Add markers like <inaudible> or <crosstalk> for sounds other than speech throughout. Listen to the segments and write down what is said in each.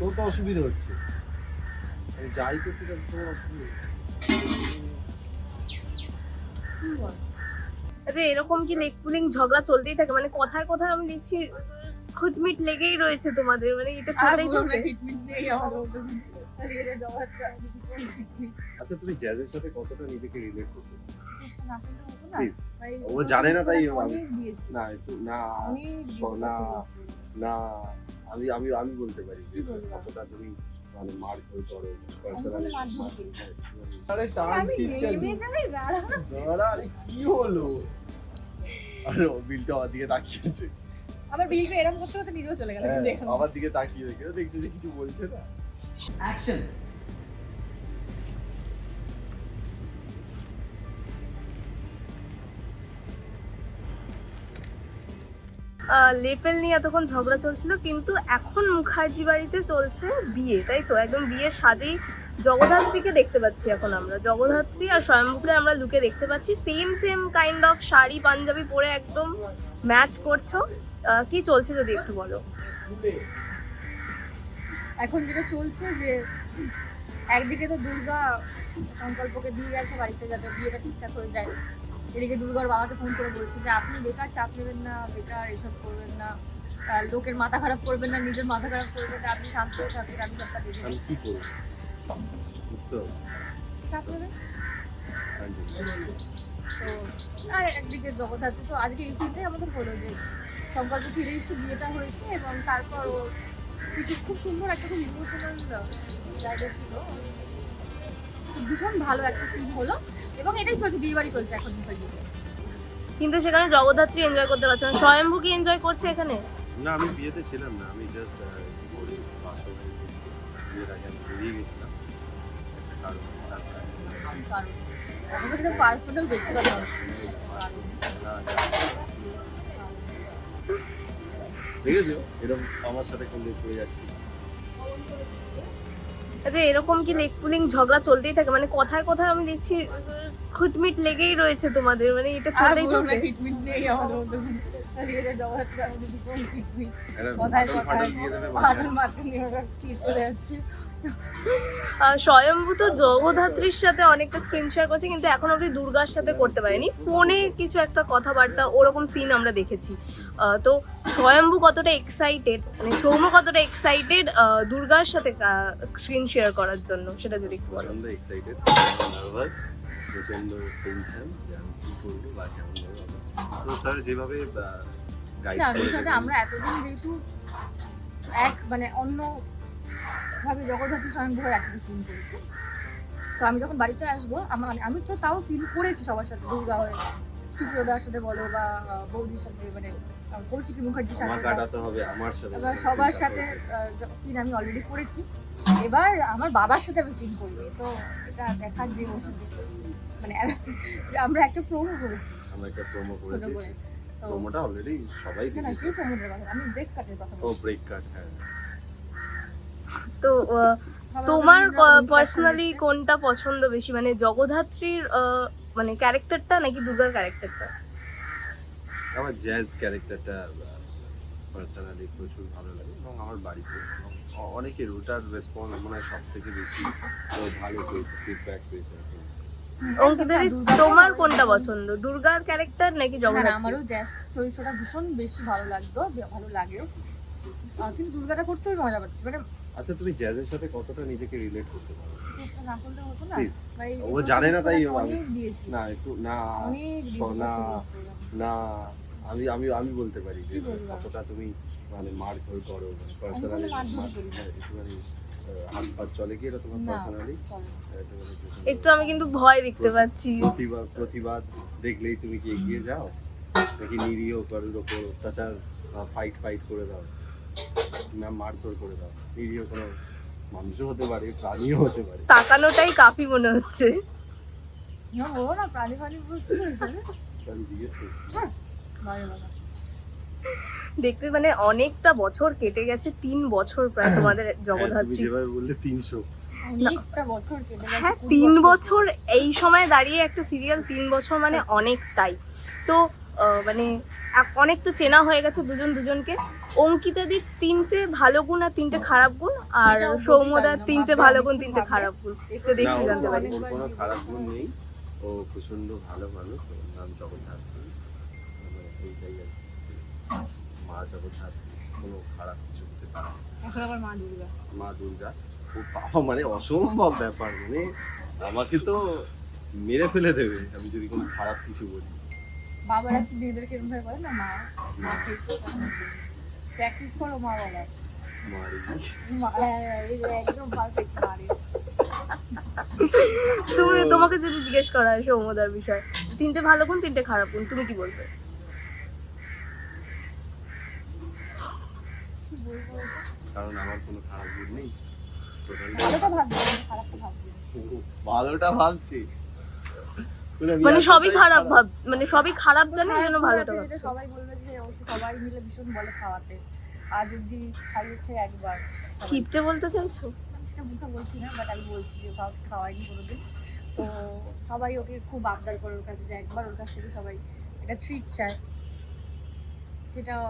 তোর তো অসুবিধা হচ্ছে। যাই তো ঠিক আছে তোমার অসুবিধা আচ্ছা এরকম কি লেগ পুলিং ঝগড়া চলতেই থাকে? মানে কথায় কথায় আমি দেখছি খুটমিট লেগেই রয়েছে তোমাদের মানে এটা কোনো treatment আচ্ছা তুমি জ্যাজের সাথে কতটা নিজেকে রিলেট ভাই, ও জানে না তাই না না না। আমি আমি আমি বলতে পারি যে কতটা তুমি মানে মার ধরে করো পার্সোনালি মারধর আরে আমি কেন? দাঁড়া। আরে কি হলো? আরে ও বিলটা আমার দিকে তাকিয়েছে। আমার বিলকে এরকম করতে করতে নিজেও চলে গেল হ্যাঁ, আমার দিকে তাকিয়ে দেখে দেখছি যে কিছু বলছে না। অ্যাকশন লেপেল নিয়ে এতক্ষণ ঝগড়া চলছিল, কিন্তু এখন মুখার্জি বাড়িতে চলছে বিয়ে, তাই তো? একদম বিয়ের সাজেই জগদ্ধাত্রীকে দেখতে পাচ্ছি এখন আমরা। জগদ্ধাত্রী আর স্বয়ম্ভুকে আমরা লুকে দেখতে পাচ্ছি। Same same kind of sari, panjabi পরে একদম ম্যাচ করছ। কি চলছে যদি একটু বলো? এখন যেটা চলছে যে, একদিকে তো দুর্গা সংকল্পকে দিয়ে গেছে বাড়িতে যাতে বিয়েটা ঠিকঠাক হয়ে যায়। এদিকে দুর্গার বাবাকে ফোন করে বলছে যে আপনি বেকার চাপ নেবেন না বেকার এসব করবেন না। লোকের মাথা খারাপ করবেন না নিজের মাথা খারাপ করবেন না আপনি শান্ত হয়ে থাকুন আমি সবটা দেখে আমি। কি করব? চাপ নেবেন? তো আর একদিকে জগদ্ধাত্রী তো আজকে এই সিনটাই আমাদের হলো যে সংকল্প ফিরে এসে বিয়েটা হয়েছে এবং তারপর ও কিছু খুব সুন্দর একটা খুব ইমোশনাল জায়গা ছিল। ভীষণ ভালো একটা সিন হলো এবং এটাই চলছে বিয়ে বাড়ি চলছে এখন মুখার্জিতে কিন্তু সেখানে জগদ্ধাত্রী এনজয় করতে পারছে না। স্বয়ম্ভু কি এনজয় করছে এখানে? না আমি বিয়েতে ছিলাম না আমি জাস্ট বিয়ের আগে আমি বেরিয়ে গেছিলাম। একটা কারণ তারপরে কারণ আমাদের যেটা পার্সোনাল ব্যক্তিগত দেখেছ? এরকম আমার সাথে কোন করে যাচ্ছি। আচ্ছা এরকম কি লেগ পুলিং ঝগড়া চলতেই থাকে? মানে কথায় কথায় আমি দেখছি খুটমিট লেগেই রয়েছে তোমাদের। মানে এটা চলতেই থাকে ট্রিটমেন্ট নেই আমাদের ওদের। খালি এটা জবাব দেওয়া, যদি কোনো treatment একটা কথায় ফাটল ফাটল কথায় দিয়ে দেবে ফাটল মাথায়। মারতে নিয়ে ওরা চিট চলে যাচ্ছে আহ, স্বয়ম্ভু তো জগধাত্রীর সাথে অনেকটা স্ক্রিন শেয়ার করছে কিন্তু এখন অব্দি দুর্গার সাথে করতে পারেনি ফোনে কিছু একটা কথাবার্তা ওরকম সিন আমরা দেখেছি তো স্বয়ম্ভু কতটা এক্সাইটেড মানে সৌম্য কতটা এক্সাইটেড দুর্গার সাথে স্ক্রিন শেয়ার করার জন্য সেটা যদি একটু বলো এক্সাইটেড টেনশন যে আমি কি করব বা কেমন। তো স্যার যেভাবে গাইড না করে আমরা এতদিন যেহেতু এক মানে অন্য ভাবে জগদ্ধাত্রী ধরে একসাথে ফিল্ম করেছি। তো আমি যখন বাড়িতে আসব আমার মানে আমি তো তাও ফিল করেছি সবার সাথে দুর্গা হয়ে। সুপ্রদার সাথে বলো বা বৌদির সাথে মানে কৌশিকী মুখার্জির সাথে কাটাতে হবে আমার সাথে। এবার সবার সাথে সিন আমি অলরেডি করেছি। এবার আমার বাবার সাথে আমি সিন করব। তো এটা দেখার যে ওষুধ মানে আমরা একটা প্রোমো করেছি। আমরা একটা প্রোমো করেছি। প্রোমোটা অলরেডি সবাই না, না সেই প্রোমোটার কথা। আমি ব্রেক কাটের কথা ও ব্রেক কাট হ্যাঁ। তো তোমার পার্সোনালি কোনটা পছন্দ বেশি? মানে জগধাত্রীর আহ, মানে ক্যারেক্টারটা নাকি দুর্গার ক্যারেক্টারটা? আমার জ্যাজ ক্যারেক্টারটা পার্সোনালি প্রচুর ভালো লাগে এবং আমার বাড়িতে। অ- অনেকের ওটার রেসপন্স মনে হয় সব থেকে বেশি তো ভালো পেয়েছে ফিডব্যাক পেয়েছে আর অঙ্কিতা তোমার কোনটা পছন্দ? দুর্গার ক্যারেক্টার নাকি না জগন্নাথ আমারও জ্যাস চরিত্রটা ভীষণ বেশি ভালো লাগতো ভালো লাগেও। কিন্তু দুর্গাটা করতেও মজা পাচ্ছি মানে আচ্ছা তুমি জ্যাজের সাথে কতটা নিজেকে রিলেট করতে পারো? না করলে হতো না। ও জানে না তাই আমি- না একটু না না। না। আমি আমি আমি বলতে পারি যে কতটা তুমি মানে মারধর করো পার্সোনালি মারধর করি একটুখানি হাত পা চলে কি এটা তোমার পার্সোনালি একটু আমি কিন্তু ভয় দেখতে পাচ্ছি। প্রতিবাদ প্রতিবাদ দেখলেই তুমি কি এগিয়ে যাও? নাকি নিরীহ কারোর ওপর অত্যাচার ফাইট ফাইট করে দাও? না মারধর করে দাও। নিরীহ কোনো মানুষও হতে পারে প্রাণীও হতে পারে। তাকানোটাই কাফি মনে হচ্ছে। না, বলো না, প্রাণী ফাণী পুরো কি হয়েছে? রে? আমি জিজ্ঞেস করছি দেখতে মানে অনেকটা বছর কেটে গেছে তিন বছর প্রায় তোমাদের হ্যাঁ, জগদ্ধাত্রী যেভাবে বললে তিনশো। বছর হ্যাঁ তিন বছর। এই সময় দাঁড়িয়ে একটা সিরিয়াল তিন বছর মানে অনেকটাই। তো মানে অনেক তো চেনা হয়ে গেছে দুজন দুজনকে। অঙ্কিতাদির তিনটে ভালো গুণ আর তিনটে খারাপ গুণ আর সৌম্যদার তিনটে ভালো গুণ তিনটে খারাপ গুণ। একটু যদি একটু জানতে পারি কোনো খারাপ গুণ নেই। ও প্রচণ্ড ভালো মানুষ নাম জগদ্ধাত্রী মানে এইটাই মা জগদ্ধাত্রী কোনো খারাপ কিছু হতে পারে এখন আবার মা দুর্গা। মা দুর্গা? ও বাবা মানে অসম্ভব ব্যাপার। মানে আমাকে তো মেরে ফেলে দেবে আমি যদি কোনো খারাপ কিছু বলি। বাবারা মেয়েদেরকে এরকম ভাবে বলে? না মা মাকে প্র্যাকটিস করো মা বলার হ্যাঁ, এই যে একদম পারফেক্ট তুমি তোমাকে যদি জিজ্ঞেস করা হয় সৌম্যদার বিষয় তিনটে ভালো গুণ তিনটে খারাপ গুণ তুমি কি বলবে? কারণ আমার কোনো খারাপ গুণ নেই। ভালোটা ভাবছি খারাপটা ভাবছি। ভালোটা ভাবছি। মানে আমি সবই খারাপ ভাব মানে সবই খারাপ জানি ভালোটা আছে সবাই বলবে যে ওকে সবাই মিলে ভীষণ বলে খাওয়াতে। আর যদি খাইয়েছে একবার। কিপটে বলতে চাইছো? সেটা মুখে বলছি না বাট আমি বলছি যে কাউকে খাওয়াইনি কোনোদিন। তো সবাই ওকে খুব আবদার করে ওর কাছে যে একবার ওর কাছ থেকে সবাই এটা ট্রিট চায়। সেটাও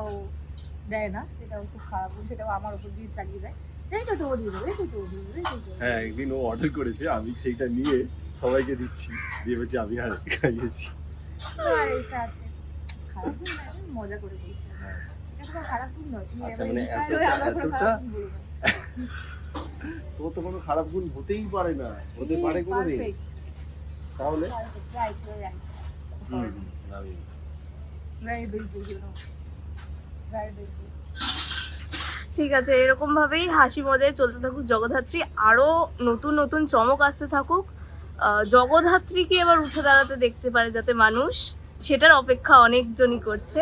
দেয় না সেটাও খুব খারাপ সেটাও আমার উপর দিয়ে চালিয়ে দেয়। এই তো তো ও দিয়ে দেবো এই তো তো দিয়ে দেবো এই তো তো ও দিয়ে হ্যাঁ একদিন ও অর্ডার করেছে আমি সেইটা নিয়ে সবাইকে দিচ্ছি। দিয়ে বলছি আমি আর খাইয়েছি। তো আমি মজা করে কোনো খারাপ গুণ আচ্ছা, মানে এতটা-। তো তো কোনো খারাপ গুণ <laughs> হতেই পারে না। হতে পারে তাহলে. ঠিক আছে এরকম ভাবেই হাসি মজায় চলতে থাকুক জগদ্ধাত্রী। আরও নতুন নতুন চমক আসতে থাকুক। আহ, জগদ্ধাত্রীকে এবার উঠে দাঁড়াতে দেখতে পারে যাতে মানুষ। সেটার অপেক্ষা অনেকজনই করছে।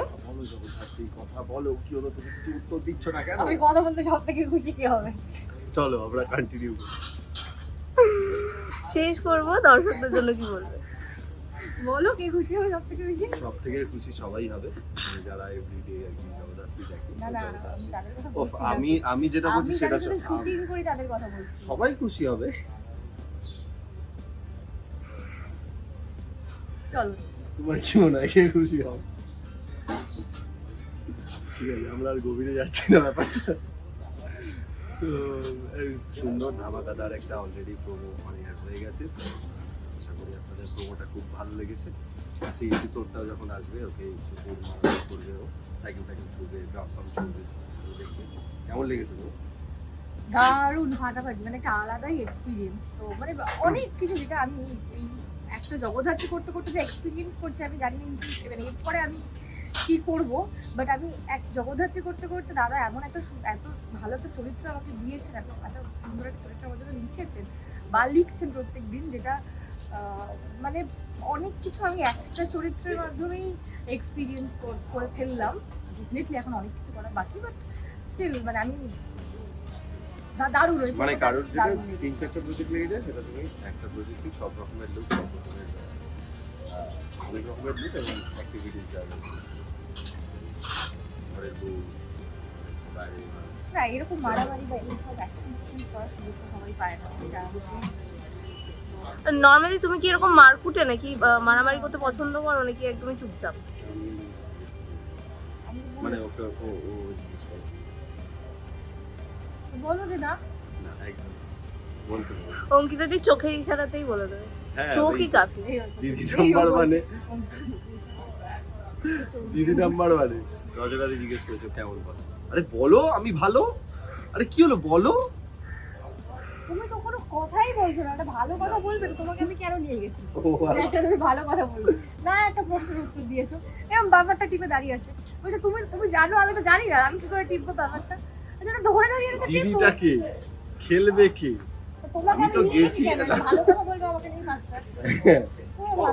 কথা বলো কি হলো তুমি কিছু উত্তর দিচ্ছ না কেন? আমি কথা বলতে সব থেকে খুশি কি হবে? চলো আমরা কন্টিনিউ শেষ করব দর্শকদের জন্য কি বলবে? বলো কে খুশি হবে সব থেকে বেশি? সব থেকে খুশি সবাই হবে। মানে যারা এভরিডে আর কি জগদ্ধাত্রী দেখে না না আমি কথা বলছি আমি আমি যেটা বলছি সেটা শুটিং করি তাদের কথা বলছি। সবাই খুশি হবে। চলো। তোমার কি মনে হয়? কে খুশি হবে ঠিক আছে আমরা আর গভীরে যাচ্ছি না ব্যাপারটা। তো সুন্দর ধামাকাদার একটা অলরেডি প্রোমো অ্যাড হয়ে গেছে। আশা করি আপনাদের প্রোমোটা খুব ভালো লেগেছে। সেই এপিসোডটাও যখন আসবে ওকে চুপুর মারামারি করবে ও। সাইকেল ফাইকেল চলবে ড্রাম ফাম তো কেমন লেগেছে তো দারুণ ফাটাফাটি মানে একটা আলাদাই এক্সপিরিয়েন্স তো মানে অনেক কিছু যেটা আমি এই একটা জগদ্ধাত্রী করতে করতে যে এক্সপিরিয়েন্স করছি, আমি জানি না মানে এরপরে আমি কি করব বাট আমি এক জগদ্ধাত্রী করতে করতে দাদা এমন একটা এত ভালো একটা চরিত্র আমাকে দিয়েছেন, এত এত সুন্দর একটা চরিত্র আমার জন্য লিখেছেন বা লিখছেন প্রত্যেক দিন, যেটা মানে অনেক কিছু আমি একটা চরিত্রের মাধ্যমেই এক্সপিরিয়েন্স করে ফেললাম। ডেফিনেটলি এখন অনেক কিছু করা বাকি বাট স্টিল মানে আমি দারুণ মানে কারোর যেটা। তিন চারটা প্রজেক্ট লেগে যায় সেটা তুমি একটা প্রজেক্টই সব রকমের লোক সব রকমের অনেক রকমের লোক এবং অ্যাক্টিভিটিস যাবে ঘরের বউ বাইরে না এরকম মারামারি বা এইসব অ্যাকশন সিকুয়েন্স করার সুযোগ তো সবাই পায় না এটা আমি পেয়েছি। নর্মালি তুমি কি এরকম মারকুটে নাকি মারামারি করতে পছন্দ করো নাকি একদমই চুপচাপ? মানে ওকে ও ও করে। বলো যে না। অঙ্কিতাদির চোখের ইশারাতেই বলে দেবে। হ্যাঁ চোখই কাফি। দিদি নাম্বার মানে দিদি নাম্বার মানে জিজ্ঞেস করেছ কেমন বলো? আরে বলো আমি ভালো? আরে কি হলো বলো? তুমি তো কোনো কথাই বলছো না একটা ভালো কথা বলবে তোমাকে আমি কেন নিয়ে গেছি? একটা তুমি ভালো কথা বলবে। না একটা প্রশ্নের উত্তর দিয়েছ। এরকম ব্যাপারটা টিপে দাঁড়িয়ে আছে। বলছে তুমি তুমি জানো আমি তো জানি না আমি কি করে টিপবো ব্যাপারটা? ধরে কে খেলবে কে? আমি তো গেছি। <laughs>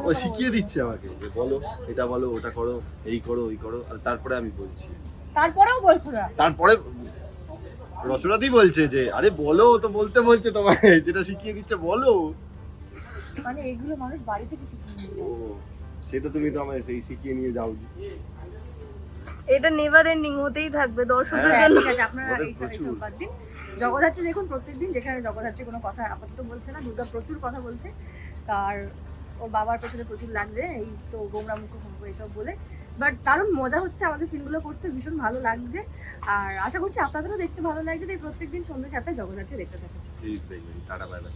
ও শিখিয়ে দিচ্ছে আমাকে যে বলো এটা বলো ওটা করো এই করো ওই করো তারপরে আমি বলছি। তারপরেও বলছো না? তারপরে রচনাদি বলছে যে আরে বলো তো বলতে বলছে তোমাকে যেটা শিখিয়ে দিচ্ছে বলো। মানে এগুলো মানুষ বাড়ি থেকে শিখিয়ে নিয়ে। সেটা তুমি তো আমায় সেই শিখিয়ে নিয়ে যাও এটা নেভার এন্ডিং হতেই থাকবে দর্শকদের হ্যাঁ, জন্য। ঠিক আছে আপনারা এইসব। এইসব বাদ দিন। জগদ্ধাত্রী দেখুন প্রত্যেকদিন যেখানে জগদ্ধাত্রী কোনো কথা আপাতত বলছে না দুর্গা প্রচুর কথা বলছে। আর ওর বাবার পেছনে প্রচুর লাগছে এই তো গোমরা মুখ খুঁকো এইসব বলে। বাট দারুণ মজা হচ্ছে আমাদের সিনগুলো করতে ভীষণ ভালো লাগছে। আর আশা করছি আপনাদেরও দেখতে ভালো লাগছে তাই প্রত্যেকদিন সন্ধ্যে সাতটায় জগদ্ধাত্রী দেখতে থাকুন। প্লিজ দেখবেন টাটা বাই বাই